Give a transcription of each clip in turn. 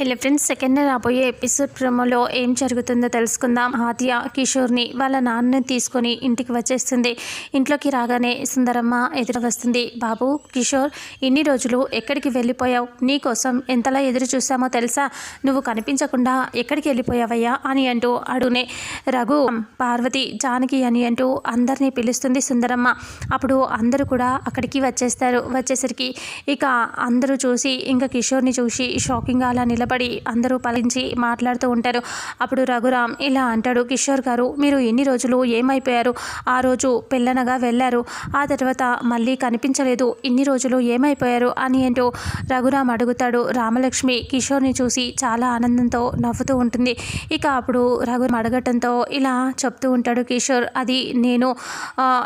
Hello friends second రాబోయే episode ప్రోమోలో ఏం జరుగుతుందో తెలుసుకుందాం. ఆద్య కిషోర్ని వాళ్ళ నాన్నని తీసుకొని ఇంటికి వచ్చేస్తుంది. ఇంట్లోకి రాగానే సుందరమ్మ ఎదురు వస్తుంది. బాబు కిషోర్ ఇన్ని రోజులు ఎక్కడికి వెళ్ళిపోయావు? నీకోసం ఎంతలా ఎదురు చూసామో తెలుసా? నువ్వు కనిపించకుండా ఎక్కడికి వెళ్ళిపోయావయ్యా? అని అంటూ అడుగునే రఘు పార్వతి జానకి అని అంటూ అందరినీ పిలుస్తుంది సుందరమ్మ. అప్పుడు అందరూ కూడా అక్కడికి వచ్చేస్తారు. వచ్చేసరికి ఇక అందరూ చూసి ఇంకా కిషోర్ని చూసి షాకింగ్ అలా నిలబడి అందరూ పలించి మాట్లాడుతూ ఉంటారు. అప్పుడు రఘురామ్ ఇలా అంటాడు కిషోర్ గారు మీరు ఎన్ని రోజులు ఏమైపోయారు? ఆ రోజు పెళ్ళనగా వెళ్ళారు. ఆ తర్వాత మళ్ళీ కనిపించలేదు. ఇన్ని రోజులు ఏమైపోయారు? అని ఏంటో రఘురామ్ అడుగుతాడు. రామలక్ష్మి కిషోర్ని చూసి చాలా ఆనందంతో నవ్వుతూ ఉంటుంది. ఇక అప్పుడు రఘురామ్ అడగటంతో ఇలా చెప్తూ ఉంటాడు కిషోర్ అది నేను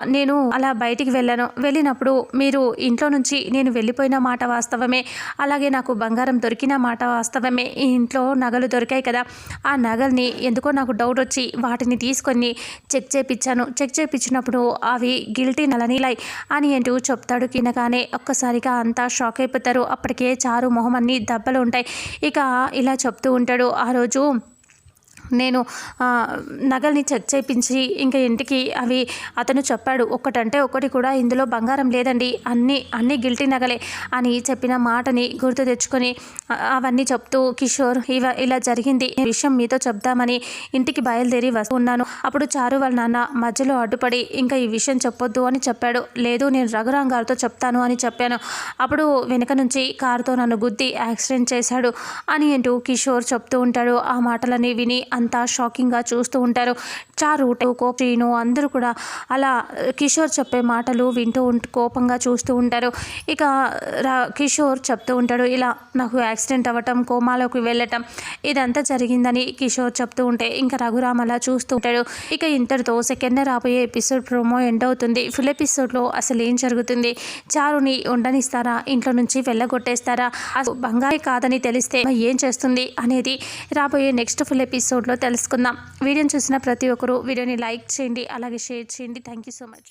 నేను అలా బయటికి వెళ్ళాను. వెళ్ళినప్పుడు మీరు ఇంట్లో నుంచి నేను వెళ్ళిపోయిన మాట వాస్తవమే. అలాగే నాకు బంగారం దొరికిన మాట వాస్తవమే. ఈ ఇంట్లో నగలు దొరికాయి కదా. ఆ నగల్ని ఎందుకో నాకు డౌట్ వచ్చి వాటిని తీసుకొని చెక్ చేపించాను చెక్ చేపించినప్పుడు అవి గిల్టీ నలనీలాయి అని అంటూ చెప్తాడు కినగానే. ఒక్కసారిగా అంతా షాక్ అయిపోతారు. అప్పటికే చారు మొహం అన్ని దెబ్బలు ఉంటాయి. ఇక ఇలా చెప్తూ ఉంటాడు. ఆ రోజు నేను నగల్ని చెక్ చేయించి ఇంకా ఇంటికి అవి అతను చెప్పాడు. ఒక్కటంటే ఒకటి కూడా ఇందులో బంగారం లేదండి. అన్నీ అన్నీ గిల్టీ నగలే అని చెప్పిన మాటని గుర్తు తెచ్చుకొని అవన్నీ చెప్తూ కిషోర్ ఇవ ఇలా జరిగింది. ఈ విషయం మీతో చెప్దామని ఇంటికి బయలుదేరి వస్తున్నాను అప్పుడు చారు వాళ్ళ నాన్న మధ్యలో అడ్డుపడి ఇంకా ఈ విషయం చెప్పొద్దు అని చెప్పాడు. లేదు నేను రఘురాం గారితో చెప్తాను అని చెప్పాను. అప్పుడు వెనుక నుంచి కారుతో నన్ను గుద్ది యాక్సిడెంట్ చేశాడు అని అంటూ కిషోర్ చెప్తూ ఉంటాడు. ఆ మాటలని విని అంతా షాకింగ్గా చూస్తూ ఉంటారు. చారు కోపీను అందరూ కూడా అలా కిషోర్ చెప్పే మాటలు వింటూ కోపంగా చూస్తూ ఉంటారు. ఇక రా కిషోర్ చెప్తూ ఉంటాడు ఇలా నాకు యాక్సిడెంట్ అవ్వటం కోమాలోకి వెళ్ళటం ఇదంతా జరిగిందని కిషోర్ చెప్తూ ఉంటే ఇంకా రఘురామ్ అలా చూస్తూ ఉంటాడు. ఇక ఇంతటితో సెకండ్ రాబోయే ఎపిసోడ్ ప్రోమో ఎండ్ అవుతుంది. ఫుల్ ఎపిసోడ్లో అసలు ఏం జరుగుతుంది? చారుని ఉండనిస్తారా? ఇంట్లో నుంచి వెళ్ళగొట్టేస్తారా? అసలు బంగారే కాదని తెలిస్తే ఏం చేస్తుంది? అనేది రాబోయే నెక్స్ట్ ఫుల్ ఎపిసోడ్లో తెలుసుకుందాం. వీడియోని చూసిన ప్రతి ఒక్కరూ వీడియోని లైక్ చేయండి అలాగే షేర్ చేయండి. Thank you so much.